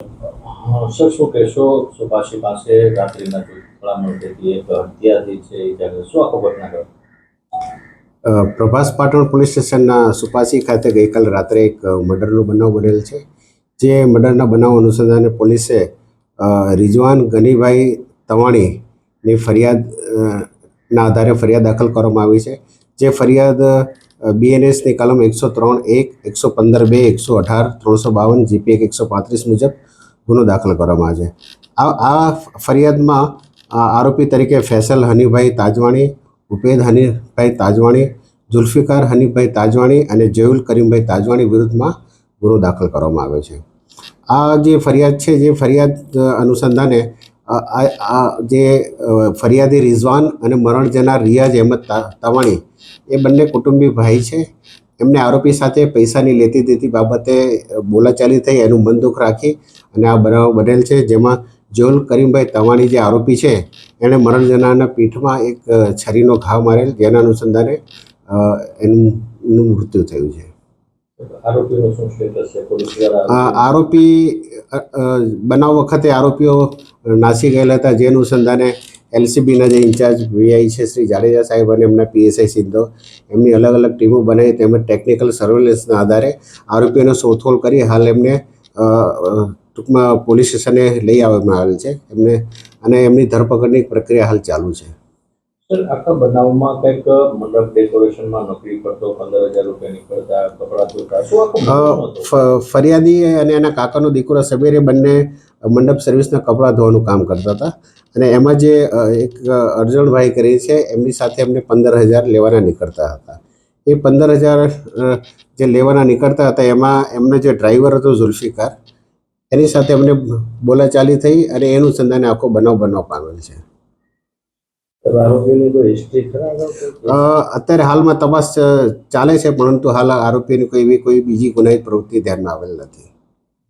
Sir, શું કહેશો સુભાષી પાસે રાત્રિના ભલામણ થતી એક હત્યા છે શું આખો ઘટના ઘટી? પ્રભાસ પાટણ પોલીસ સ્ટેશનના સુપાસી ખાતે ગઈકાલ રાત્રે એક મર્ડરનો બનાવ બનેલ છે, જે મર્ડરના બનાવ અનુસંધાને પોલીસે રિજવાન ગનીભાઈ તવાણીની ફરિયાદ ના આધારે ફરિયાદ દાખલ કરવામાં આવી છે, જે ફરિયાદ બીએનએસની કલમ એકસો ત્રણ એક, એકસો પંદર બે, એકસો અઢાર, ત્રણસો બાવન જીપી એક એકસો પાંત્રીસ મુજબ ગુનો દાખલ કરવામાં આવે છે. આ આ ફરિયાદમાં આરોપી તરીકે ફેસલ હનીભાઈ તાજવાણી, ઉપેદ હનીભાઈ તાજવાણી, જુલ્ફિકાર હનીભાઈ તાજવાણી અને જયુલ કરીમભાઈ તાજવાણી વિરુદ્ધમાં ગુનો દાખલ કરવામાં આવ્યો છે. આ જે ફરિયાદ છે, જે ફરિયાદ અનુસંધાને આ જે ફરિયાદી રિઝવાન અને મરણ જનાર રિયાઝ અહેમદ તવાણી, એ બંને કુટુંબી ભાઈ છે. એમને આરોપી સાથે પૈસાની લેતી દેતી બાબતે બોલાચાલી થઈ, એનું મન દુઃખ રાખી અને આ બનાવ બનેલ છે, જેમાં જોલ કરીમભાઈ તવાણી જે આરોપી છે, એણે મરણ જનારના પીઠમાં એક છરીનો ઘા મારેલ, જેના અનુસંધાને એનું મૃત્યુ થયું છે. આરોપીનું શું સ્ટેટસ છે? પોલીસ દ્વારા આરોપી બનાવ વખતે આરોપીઓ નાસી ગયેલા હતા. જે અનુસંધાને એલસીબીના જે ઇન્ચાર્જ વીઆઈ છે શ્રી જાડેજા સાહેબ અને એમના પીએસઆઈ સિદ્ધો એમની અલગ અલગ ટીમો બનાવી તેમજ ટેકનિકલ સર્વેલન્સના આધારે આરોપીઓને શોધખોળ કરી હાલ એમને ટૂંકમાં પોલીસ સ્ટેશને લઈ આવવામાં આવેલ છે. એમને અને એમની ધરપકડની પ્રક્રિયા હાલ ચાલુ છે. સર આખા બનાવમાં કંઈક મંડપ ડેકોરેશનમાં નોકરી કરતો પંદર હજાર રૂપિયા નીકળતા કપડાં ધોતા શું આખું ફરિયાદી અને એના કાકાનો દીકરો સબેરે બંને મંડપ સર્વિસના કપડાં ધોવાનું કામ કરતા હતા. અને એમાં જે એક અર્જણભાઈ કરી છે એમની સાથે એમને પંદર હજાર લેવાના નીકળતા હતા. એ પંદર હજાર જે લેવાના નીકળતા હતા એમાં એમનો જે ડ્રાઈવર હતો ઝુલ્ફિકાર એની સાથે એમને બોલાચાલી થઈ અને એનું સંધાને આખો બનાવ બનાવ પામેલ છે સર, આરોપીની કોઈ હિસ્ટ્રી ખરા અગાઉ કોઈ? અ, અત્યારે હાલમાં તપાસ ચાલે છે, પરંતુ હાલ આરોપીની કોઈ એવી કોઈ બીજી ગુનાહિત પ્રવૃત્તિ ધ્યાનમાં આવેલ નથી.